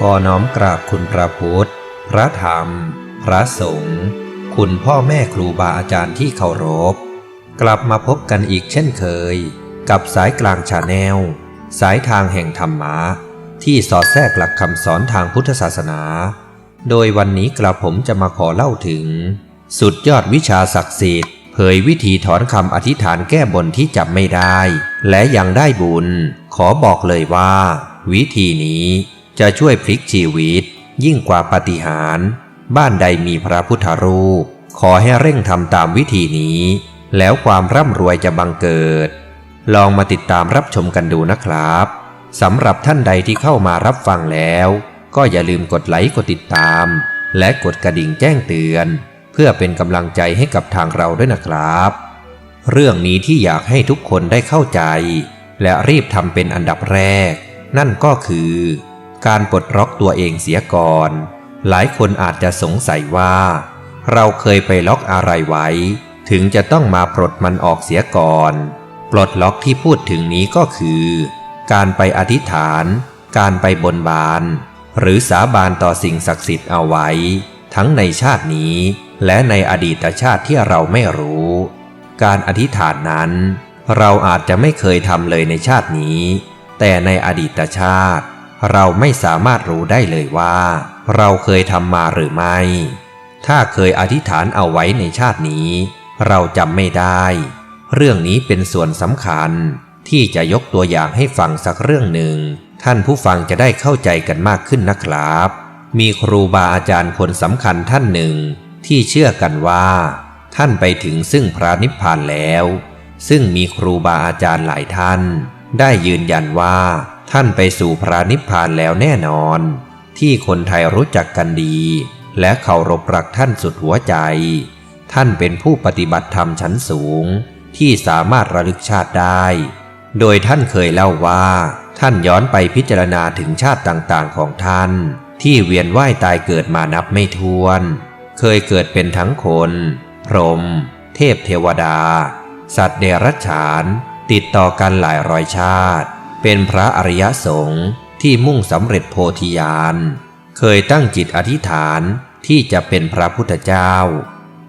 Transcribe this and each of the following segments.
ขอน้อมกราบคุณพระพุทธ พระธรรม พระสงฆ์ คุณพ่อแม่ครูบาอาจารย์ที่เคารพ กลับมาพบกันอีกเช่นเคย กับสายกลางชาแนล สายทางแห่งธรรมะ ที่สอดแทรกหลักคำสอนทางพุทธศาสนา โดยวันนี้กระผมจะมาขอเล่าถึง สุดยอดวิชาศักดิ์สิทธิ์เผยวิธีถอนคำอธิษฐานแก้บนที่จับไม่ได้ และยังได้บุญ ขอบอกเลยว่า วิธีนี้ จะช่วยพลิกชีวิต ยิ่งกว่าปาฏิหาริย์บ้านใดมีพระพุทธรูป ขอให้เร่งทำตามวิธีนี้ แล้วความร่ำรวยจะบังเกิด ลองมาติดตามรับชมกันดูนะครับสำหรับท่านใดที่เข้ามารับฟังแล้ว ก็อย่าลืมกดไลค์กดติดตาม และกดกระดิ่งแจ้งเตือน เพื่อเป็นกำลังใจให้กับทางเราด้วยนะครับ เรื่องนี้ที่อยากให้ทุกคนได้เข้าใจ และรีบทำเป็นอันดับแรก นั่นก็คือ การปลดล็อกตัวเองเสียก่อน หลายคนอาจจะสงสัยว่า เราเคยไปล็อกอะไรไว้ ถึงจะต้องมาปลดมันออกเสียก่อน ปลดล็อกที่พูดถึงนี้ก็คือ การไปอธิษฐาน การไปบนบาน หรือสาบานต่อสิ่งศักดิ์สิทธิ์เอาไว้ ทั้งในชาตินี้ และในอดีตชาติที่เราไม่รู้ การอธิษฐานนั้น เราอาจจะไม่เคยทำเลยในชาตินี้ แต่ในอดีตชาติ เราไม่สามารถรู้ได้เลยว่า เราเคยทำมาหรือไม่ ถ้าเคยอธิษฐานเอาไว้ในชาตินี้ เราจำไม่ได้ เรื่องนี้เป็นส่วนสำคัญที่จะยกตัวอย่างให้ฟังสักเรื่องหนึ่ง ท่านผู้ฟังจะได้เข้าใจกันมากขึ้นนะครับ มีครูบาอาจารย์คนสำคัญท่านหนึ่ง ที่เชื่อกันว่า ท่านไปถึงซึ่งพระนิพพานแล้ว ซึ่งมีครูบาอาจารย์หลายท่าน ได้ยืนยันว่า ท่านไปสู่พระนิพพานแล้วแน่นอน ที่คนไทยรู้จักกันดี และเคารพรักท่านสุดหัวใจ ท่านเป็นผู้ปฏิบัติธรรมชั้นสูง ที่สามารถระลึกชาติได้ โดยท่านเคยเล่าว่า ท่านย้อนไปพิจารณาถึงชาติต่างๆของท่าน ที่เวียนว่ายตายเกิดมานับไม่ถ้วน เคยเกิดเป็นทั้งคน พรหมเทพเทวดา สัตว์เดรัจฉาน ติดต่อกันหลายร้อยชาติ เป็นพระอริยสงฆ์ที่มุ่งสำเร็จโพธิญาณ เคยตั้งจิตอธิษฐานที่จะเป็นพระพุทธเจ้า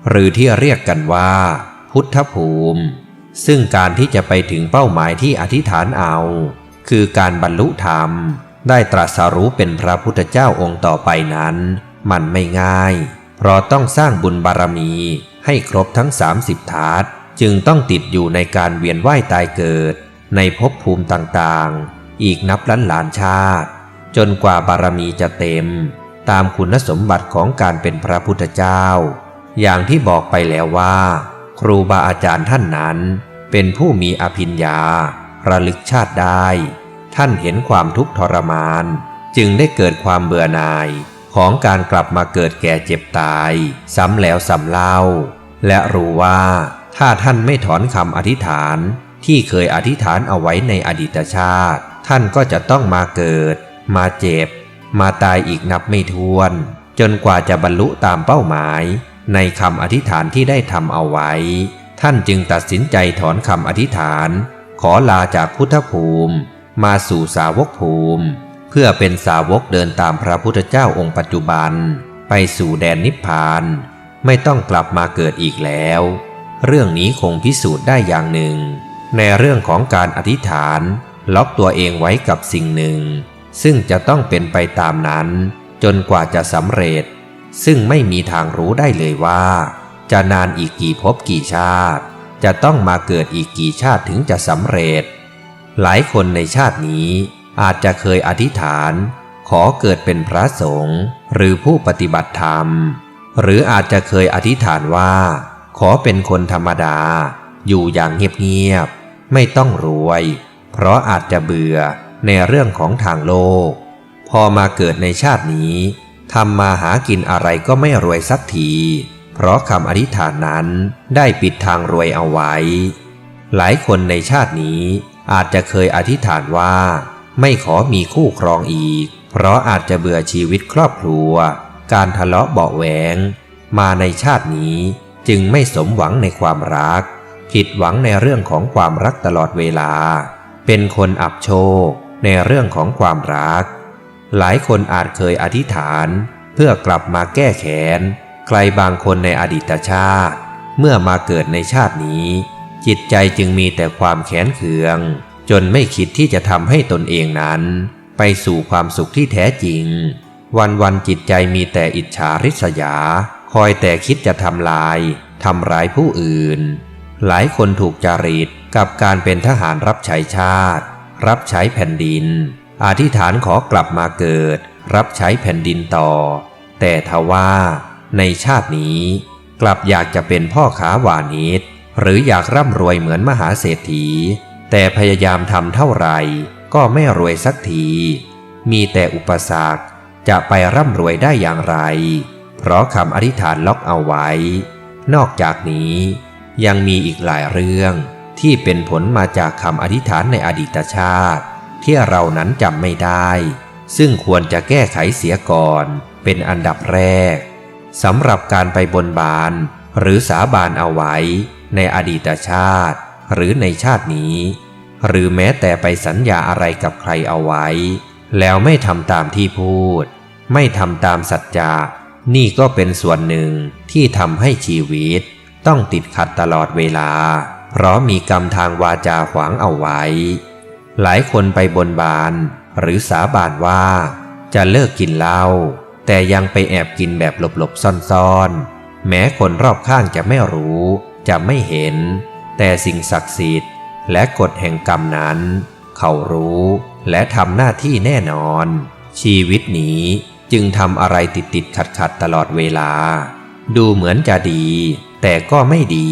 หรือที่เรียกกันว่า พุทธภูมิ ซึ่งการที่จะไปถึงเป้าหมายที่อธิษฐานเอา คือการบรรลุธรรมได้ตรัสรู้เป็นพระพุทธเจ้าองค์ต่อไปนั้น มันไม่ง่าย เพราะต้องสร้างบุญบารมีให้ครบทั้ง 30ถาดจึงต้องติดอยู่ในการเวียนว่ายตายเกิด ในภพภูมิต่างๆ อีกนับล้านล้านชาติ จนกว่าบารมีจะเต็ม ตามคุณสมบัติของการเป็นพระพุทธเจ้า อย่างที่บอกไปแล้วว่า ครูบาอาจารย์ท่านนั้น เป็นผู้มีอภิญญา ระลึกชาติได้ ท่านเห็นความทุกข์ทรมาน จึงได้เกิดความเบื่อหน่ายของการกลับมาเกิดแก่เจ็บตาย ซ้ำแล้วซ้ำเล่า และรู้ว่าถ้าท่านไม่ถอนคำอธิษฐาน ที่เคยอธิษฐานเอาไว้ในอดีตชาติ ท่านก็จะต้องมาเกิด มาเจ็บ มาตายอีกนับไม่ถ้วน จนกว่าจะบรรลุตามเป้าหมาย ในคำอธิษฐานที่ได้ทำเอาไว้ ท่านจึงตัดสินใจถอนคำอธิษฐาน ขอลาจากพุทธภูมิ มาสู่สาวกภูมิ เพื่อเป็นสาวกเดินตามพระพุทธเจ้าองค์ปัจจุบัน ไปสู่แดนนิพพาน ไม่ต้องกลับมาเกิดอีกแล้ว เรื่องนี้คงพิสูจน์ได้อย่างหนึ่ง ในเรื่องของการอธิษฐาน ล็อกตัวเองไว้กับสิ่งหนึ่ง ซึ่งจะต้องเป็นไปตามนั้น จนกว่าจะสำเร็จ ซึ่งไม่มีทางรู้ได้เลยว่า จะนานอีกกี่ภพกี่ชาติ จะต้องมาเกิดอีกกี่ชาติถึงจะสำเร็จ หลายคนในชาตินี้อาจจะเคยอธิษฐาน ขอเกิดเป็นพระสงฆ์หรือผู้ปฏิบัติธรรม หรืออาจจะเคยอธิษฐานว่า ขอเป็นคนธรรมดา อยู่อย่างเงียบ ไม่ต้องรวย เพราะอาจจะเบื่อในเรื่องของทางโลก พอมาเกิดในชาตินี้ทำมาหากินอะไรก็ไม่รวยสักที เพราะคำอธิษฐานนั้นได้ปิดทางรวยเอาไว้ หลายคนในชาตินี้อาจจะเคยอธิษฐานว่า ไม่ขอมีคู่ครองอีก เพราะอาจจะเบื่อชีวิตครอบครัว การทะเลาะเบาแหวง มาในชาตินี้จึงไม่สมหวังในความรัก ผิดหวังในเรื่องของความรักตลอดเวลา เป็นคนอับโชคในเรื่องของความรัก หลายคนอาจเคยอธิษฐาน เพื่อกลับมาแก้แค้นใครบางคนในอดีตชาติ เมื่อมาเกิดในชาตินี้ จิตใจจึงมีแต่ความแค้นเคือง จนไม่คิดที่จะทำให้ตนเองนั้น ไปสู่ความสุขที่แท้จริง วันวันจิตใจมีแต่อิจฉาริษยา คอยแต่คิดจะทำลายทำร้ายผู้อื่น หลายคนถูกจาริตกับการเป็นทหารรับใช้ชาติ รับใช้แผ่นดิน อธิษฐานขอกลับมาเกิด รับใช้แผ่นดินต่อ แต่ทว่าในชาตินี้ กลับอยากจะเป็นพ่อขาหวานิดหรืออยากร่ำรวยเหมือนมหาเศรษฐี แต่พยายามทำเท่าไหร่ ก็ไม่รวยสักที มีแต่อุปสรรคจะไปร่ำรวยได้อย่างไร เพราะคำอธิษฐานล็อกเอาไว้ นอกจากนี้ ยังมีอีกหลายเรื่องที่เป็นผลมาจากคำอธิษฐานในอดีตชาติ ที่เรานั้นจำไม่ได้ ซึ่งควรจะแก้ไขเสียก่อนเป็นอันดับแรกสำหรับการไปบนบาน หรือสาบานเอาไว้ ในอดีตชาติ หรือในชาตินี้ หรือแม้แต่ไปสัญญาอะไรกับใครเอาไว้ แล้วไม่ทำตามที่พูด ไม่ทำตามสัจจะนี่ก็เป็นส่วนหนึ่งที่ทำให้ชีวิต ต้องติดขัดตลอดเวลา เพราะมีกรรมทางวาจาขวางเอาไว้ หลายคนไปบนบาน หรือสาบานว่า จะเลิกกินเหล้าแต่ยังไปแอบกินแบบหลบๆซ่อนๆ แม้คนรอบข้างจะไม่รู้ จะไม่เห็น แต่สิ่งศักดิ์สิทธิ์ และกฎแห่งกรรมนั้น เขารู้และทำหน้าที่แน่นอน ชีวิตนี้จึงทำอะไรติดติดขัดขัดๆตลอดเวลา ดูเหมือนจะดี แต่ก็ไม่ดี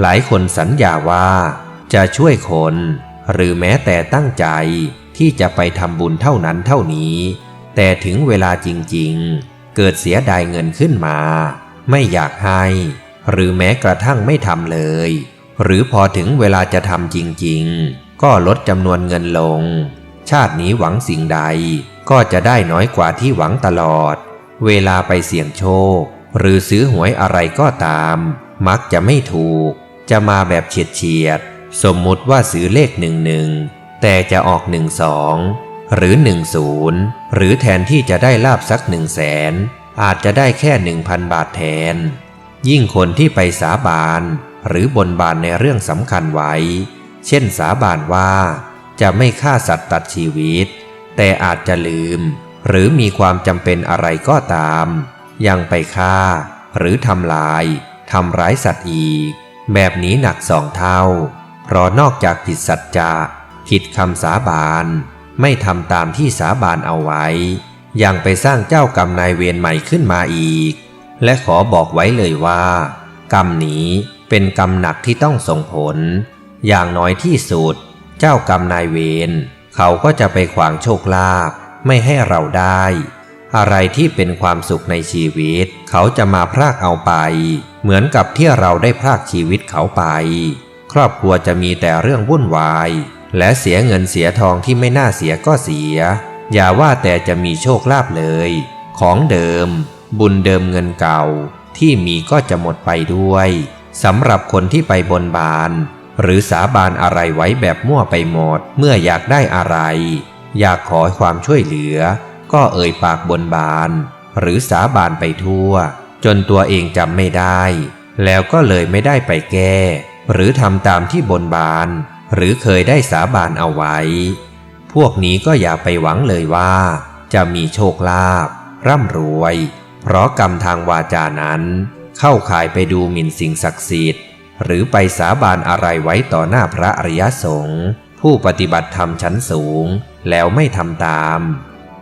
หลายคนสัญญาว่าจะช่วยคน หรือแม้แต่ตั้งใจที่จะไปทำบุญเท่านั้นเท่านี้ แต่ถึงเวลาจริงๆ เกิดเสียดายเงินขึ้นมา ไม่อยากให้ หรือแม้กระทั่งไม่ทำเลย หรือพอถึงเวลาจะทำจริงๆ ก็ลดจำนวนเงินลง ชาตินี้หวังสิ่งใดก็จะได้น้อยกว่าที่หวังตลอด เวลาไปเสี่ยงโชค หรือซื้อหวยอะไรก็ตาม มักจะไม่ถูก จะมาแบบเฉียดเฉียดๆสมมุติว่าซื้อเลขหนึ่งหนึ่งแต่จะออกหนึ่งสองหรือหนึ่งศูนย์หรือแทนที่จะได้ลาบสักหนึ่งแสนอาจจะได้แค่หนึ่งพันบาทแทน ยิ่งคนที่ไปสาบานหรือบนบานในเรื่องสำคัญไว้ เช่นสาบานว่า จะไม่ฆ่าสัตว์ตัดชีวิต แต่อาจจะลืม หรือมีความจำเป็นอะไรก็ตาม ยังไปฆ่า หรือทำลายทำร้ายสัตว์อีก แบบนี้หนักสองเท่า เพราะนอกจากผิดสัจจะผิดคำสาบาน ไม่ทำตามที่สาบานเอาไว้ ยังไปสร้างเจ้ากรรมนายเวรใหม่ขึ้นมาอีก และขอบอกไว้เลยว่า กรรมนี้เป็นกรรมหนักที่ต้องส่งผล อย่างน้อยที่สุด เจ้ากรรมนายเวรเขาก็จะไปขวางโชคลาภไม่ให้เราได้ อะไรที่เป็นความสุขในชีวิต เขาจะมาพรากเอาไป เหมือนกับที่เราได้พรากชีวิตเขาไป ครอบครัวจะมีแต่เรื่องวุ่นวาย และเสียเงินเสียทองที่ไม่น่าเสียก็เสีย อย่าว่าแต่จะมีโชคลาภเลย ของเดิม บุญเดิมเงินเก่า ที่มีก็จะหมดไปด้วยสำหรับคนที่ไปบนบาน หรือสาบานอะไรไว้แบบมั่วไปหมด เมื่ออยากได้อะไร อยากขอความช่วยเหลือ ก็เอ่ยปากบนบาน หรือสาบานไปทั่ว จนตัวเองจำไม่ได้ แล้วก็เลยไม่ได้ไปแก้ หรือทำตามที่บนบาน หรือเคยได้สาบานเอาไว้ พวกนี้ก็อย่าไปหวังเลยว่า จะมีโชคลาภร่ำรวย เพราะกรรมทางวาจานั้น เข้าข่ายไปดูหมิ่นสิ่งศักดิ์สิทธิ์ หรือไปสาบานอะไรไว้ต่อหน้าพระอริยสงฆ์ผู้ปฏิบัติธรรมชั้นสูงแล้วไม่ทำตาม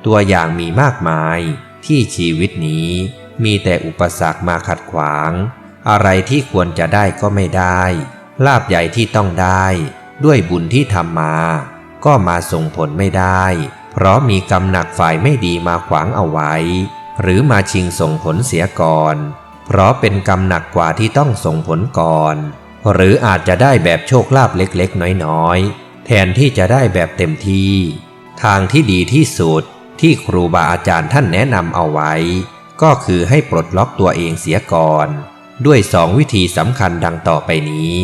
ตัวอย่างมีมากมายที่ชีวิตนี้มีแต่อุปสรรคมาขัดขวาง อะไรที่ควรจะได้ก็ไม่ได้ ลาบใหญ่ที่ต้องได้ ด้วยบุญที่ทำมา ก็มาส่งผลไม่ได้ เพราะมีกรรมหนักฝ่ายไม่ดีมาขวางเอาไว้ หรือมาชิงส่งผลเสียก่อน เพราะเป็นกรรมหนักกว่าที่ต้องส่งผลก่อน หรืออาจจะได้แบบโชคลาภเล็กๆ น้อยๆ แทนที่จะได้แบบเต็มที่ ทางที่ดีที่สุด ที่ครูบาอาจารย์ท่านแนะนำเอาไว้ ก็คือให้ปลดล็อกตัวเองเสียก่อน ด้วยสองวิธีสำคัญดังต่อไปนี้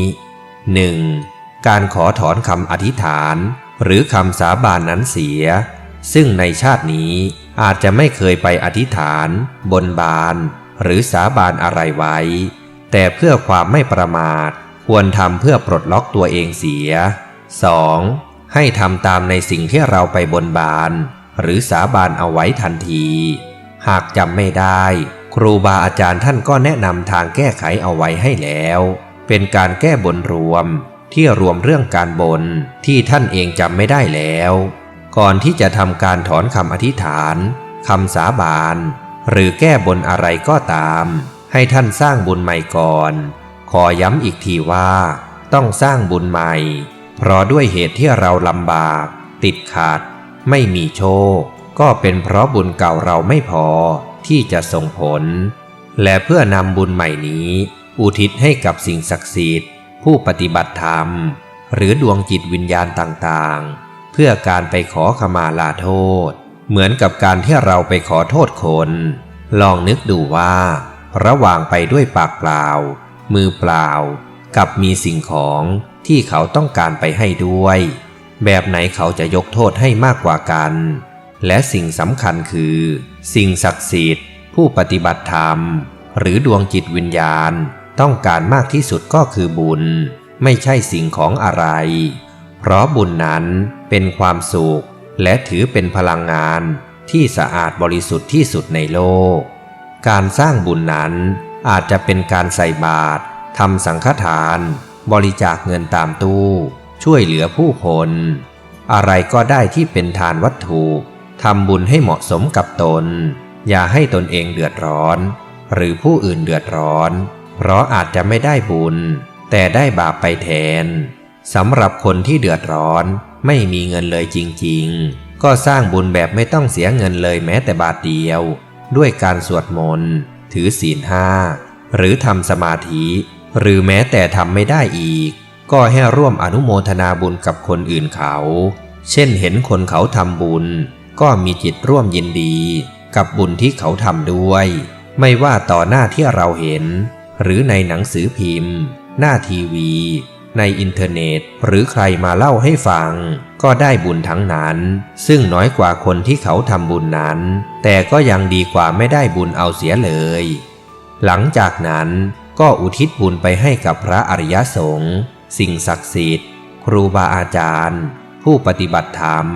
1. การขอถอนคำอธิษฐาน หรือคำสาบานนั้นเสีย ซึ่งในชาตินี้อาจจะไม่เคยไปอธิษฐาน บนบาน หรือสาบานอะไรไว้ แต่เพื่อความไม่ประมาท ควรทำเพื่อปลดล็อกตัวเองเสีย 2. ให้ทำตามในสิ่งที่เราไปบนบาน หรือสาบานเอาไว้ทันที หากจำไม่ได้ ครูบาอาจารย์ท่านก็แนะนำทางแก้ไขเอาไว้ให้แล้ว เป็นการแก้บนรวมที่รวมเรื่องการบนที่ท่านเองจำไม่ได้แล้ว ก่อนที่จะทำการถอนคำอธิษฐานคำสาบาน หรือแก้บนอะไรก็ตาม ให้ท่านสร้างบุญใหม่ก่อน ขอย้ำอีกทีว่า ต้องสร้างบุญใหม่ เพราะด้วยเหตุที่เราลำบาก ติดขัด ไม่มีโชค ก็เป็นเพราะบุญเก่าเราไม่พอที่จะส่งผล และเพื่อนำบุญใหม่นี้ อุทิศให้กับสิ่งศักดิ์สิทธิ์ ผู้ปฏิบัติธรรม หรือดวงจิตวิญญาณต่างๆ เพื่อการไปขอขมาลาโทษ เหมือนกับการที่เราไปขอโทษคน ลองนึกดูว่า ระหว่างไปด้วยปากเปล่า มือเปล่า กับมีสิ่งของที่เขาต้องการไปให้ด้วย แบบไหนเขาจะยกโทษให้มากกว่ากัน และสิ่งสำคัญคือ สิ่งศักดิ์สิทธิ์ ผู้ปฏิบัติธรรม หรือดวงจิตวิญญาณ ต้องการมากที่สุดก็คือบุญ ไม่ใช่สิ่งของอะไร เพราะบุญนั้นเป็นความสุข และถือเป็นพลังงานที่สะอาดบริสุทธิ์ที่สุดในโลก การสร้างบุญนั้นอาจจะเป็นการใส่บาตรทำสังฆทาน บริจาคเงินตามตู้ ช่วยเหลือผู้คน อะไรก็ได้ที่เป็นทานวัตถุทำบุญให้เหมาะสมกับตน อย่าให้ตนเองเดือดร้อน หรือผู้อื่นเดือดร้อน เพราะอาจจะไม่ได้บุญ แต่ได้บาปไปแทนสำหรับคนที่เดือดร้อน ไม่มีเงินเลยจริง ๆ ก็สร้างบุญแบบไม่ต้องเสียเงินเลยแม้แต่บาทเดียว ด้วยการสวดมนต์ถือศีลห้าหรือทำสมาธิ หรือแม้แต่ทำไม่ได้อีก ก็ให้ร่วมอนุโมทนาบุญกับคนอื่นเขา เช่นเห็นคนเขาทำบุญ ก็มีจิตร่วมยินดี กับบุญที่เขาทำด้วย ไม่ว่าต่อหน้าที่เราเห็น หรือในหนังสือพิมพ์ หน้าทีวี ในอินเทอร์เน็ต หรือใครมาเล่าให้ฟัง ก็ได้บุญทั้งนั้น ซึ่งน้อยกว่าคนที่เขาทำบุญนั้น แต่ก็ยังดีกว่าไม่ได้บุญเอาเสียเลย หลังจากนั้นก็อุทิศบุญไปให้กับพระอริยสงฆ์ สิ่งศักดิ์สิทธิ์ ครูบาอาจารย์ ผู้ปฏิบัติธรรม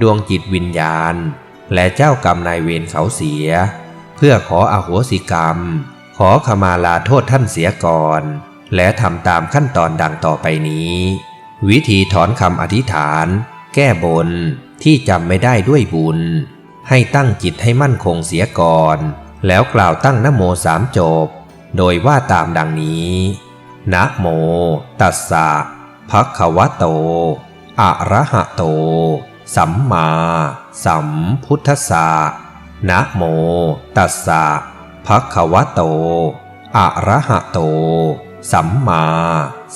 ดวงจิตวิญญาณ และเจ้ากรรมนายเวรเขาเสีย เพื่อขออโหสิกรรม ขอขมาลาโทษท่านเสียก่อน และทำตามขั้นตอนดังต่อไปนี้ วิธีถอนคำอธิษฐาน แก้บนที่จำไม่ได้ด้วยบุญ ให้ตั้งจิตให้มั่นคงเสียก่อน แล้วกล่าวตั้งนโมสามจบ โดยว่าตามดังนี้ นะโม ตัสสะภะคะวะโต อะระหะโต สัมมา สัมพุทธัสสะนะโม ตัสสะภะคะวะโต อะระหะโต สัมมา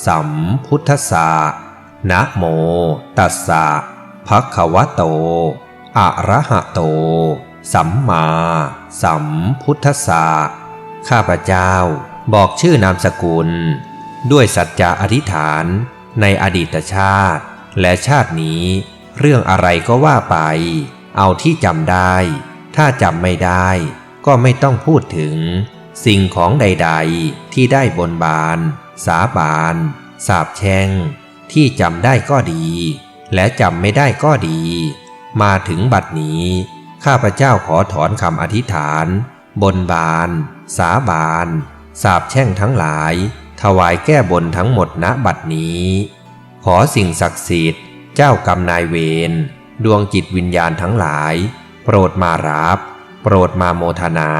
สัมพุทธัสสะนะโม ตัสสะภะคะวะโต อะระหะโต สัมมา สัมพุทธัสสะข้าพเจ้าบอกชื่อนามสกุล ด้วยสัจจะอธิษฐานในอดีตชาติ และชาตินี้ เรื่องอะไรก็ว่าไป เอาที่จำได้ ถ้าจำไม่ได้ ก็ไม่ต้องพูดถึง สิ่งของใด ๆ ที่ได้บนบาน สาบาน สาบแช่ง ที่จำได้ก็ดี และจำไม่ได้ก็ดี มาถึงบัดนี้ ข้าพเจ้าขอถอนคำอธิษฐาน บนบาน สาบาน สาบแช่งทั้งหลาย ถวายแก้บนทั้งหมดณบัดนี้ ขอสิ่งศักดิ์สิทธิ์ เจ้ากรรมนายเวรดวงจิตวิญญาณทั้งหลาย โปรดมารับ โปรดมาโมทนา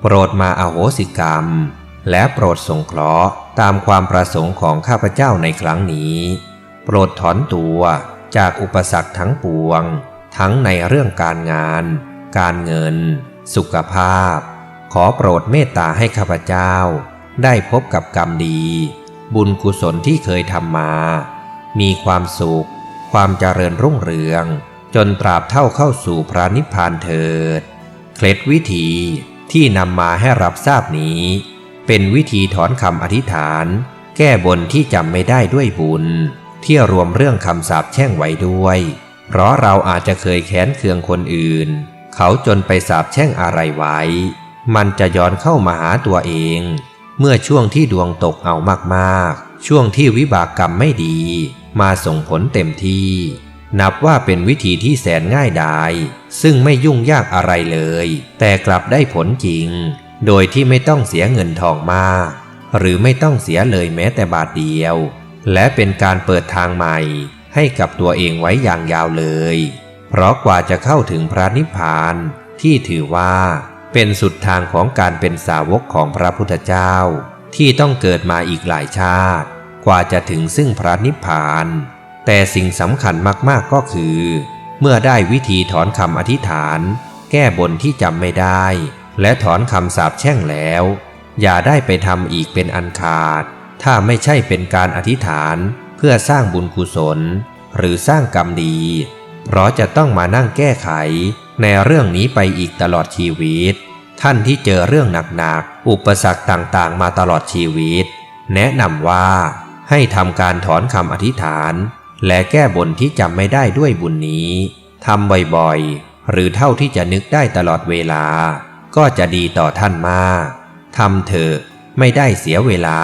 โปรดมาอาโหสิกรรม และโปรดสงเคราะห์ตามความประสงค์ของข้าพเจ้าในครั้งนี้ โปรดถอนตัวจากอุปสรรคทั้งปวง ทั้งในเรื่องการงาน การเงิน สุขภาพ ขอโปรดเมตตาให้ข้าพเจ้า ได้พบกับกรรมดี บุญกุศลที่เคยทำมา มีความสุข ความเจริญรุ่งเรือง จนตราบเท่าเข้าสู่พระนิพพานเถิด เคล็ดวิธีที่นำมาให้รับทราบนี้ เป็นวิธีถอนคำอธิษฐาน แก้บนที่จำไม่ได้ด้วยบุญ ที่รวมเรื่องคำสาปแช่งไว้ด้วย เพราะเราอาจจะเคยแค้นเคืองคนอื่น เขาจนไปสาบแช่งอะไรไว้ มันจะย้อนเข้ามาหาตัวเอง เมื่อช่วงที่ดวงตกเอามากๆ ช่วงที่วิบากกรรมไม่ดี มาส่งผลเต็มที่ นับว่าเป็นวิธีที่แสนง่ายดายซึ่งไม่ยุ่งยากอะไรเลย แต่กลับได้ผลจริง โดยที่ไม่ต้องเสียเงินทองมาก หรือไม่ต้องเสียเลยแม้แต่บาทเดียว และเป็นการเปิดทางใหม่ ให้กับตัวเองไว้อย่างยาวเลย เพราะกว่าจะเข้าถึงพระนิพพานที่ถือว่า เป็นสุดทางของการเป็นสาวกของพระพุทธเจ้า ที่ต้องเกิดมาอีกหลายชาติ กว่าจะถึงซึ่งพระนิพพาน แต่สิ่งสำคัญมากๆก็คือ เมื่อได้วิธีถอนคำอธิษฐาน แก้บนที่จำไม่ได้ และถอนคำสาปแช่งแล้ว อย่าได้ไปทำอีกเป็นอันขาด ถ้าไม่ใช่เป็นการอธิษฐานเพื่อสร้างบุญกุศล หรือสร้างกรรมดี เพราะจะต้องมานั่งแก้ไข ในเรื่องนี้ไปอีกตลอดชีวิต ท่านที่เจอเรื่องหนักๆ อุปสรรคต่างๆ มาตลอดชีวิต แนะนำว่าให้ทำการถอนคำอธิษฐาน และแก้บนที่จำไม่ได้ด้วยบุญนี้ทำบ่อยๆ หรือเท่าที่จะนึกได้ตลอดเวลา ก็จะดีต่อท่านมากทำเถอะไม่ได้เสียเวลา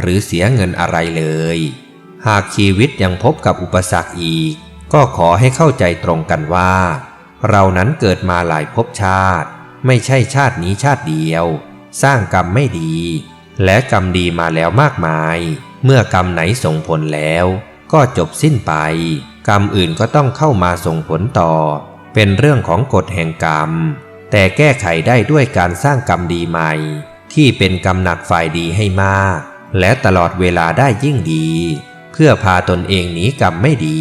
หรือเสียเงินอะไรเลย หากชีวิตยังพบกับอุปสรรคอีก ก็ขอให้เข้าใจตรงกันว่า เรานั้นเกิดมาหลายภพชาติ ไม่ใช่ชาตินี้ชาติเดียว สร้างกรรมไม่ดี และกรรมดีมาแล้วมากมาย เมื่อกรรมไหนส่งผลแล้ว ก็จบสิ้นไป กรรมอื่นก็ต้องเข้ามาส่งผลต่อ เป็นเรื่องของกฎแห่งกรรม แต่แก้ไขได้ด้วยการสร้างกรรมดีใหม่ ที่เป็นกรรมหนักฝ่ายดีให้มาก และตลอดเวลาได้ยิ่งดี เพื่อพาตนเองหนีกรรมไม่ดี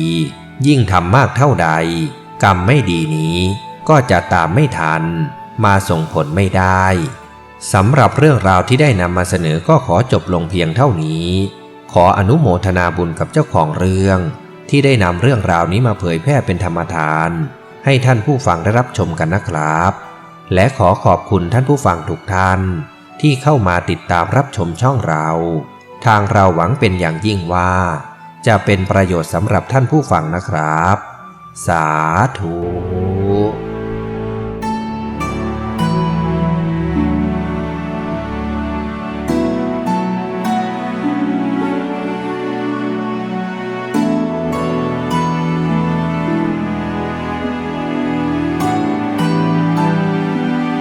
ยิ่งทำมากเท่าใด กรรมไม่ดีนี้ ก็จะตามไม่ทัน มาส่งผลไม่ได้สำหรับเรื่องราวที่ได้นำมาเสนอก็ขอจบลงเพียงเท่านี้ ขออนุโมทนาบุญกับเจ้าของเรื่อง ที่ได้นำเรื่องราวนี้มาเผยแพร่เป็นธรรมทาน ให้ท่านผู้ฟังได้รับชมกันนะครับ และขอขอบคุณท่านผู้ฟังทุกท่าน ที่เข้ามาติดตามรับชมช่องเรา ทางเราหวังเป็นอย่างยิ่งว่า จะเป็นประโยชน์สำหรับท่านผู้ฟังนะครับ สาธุ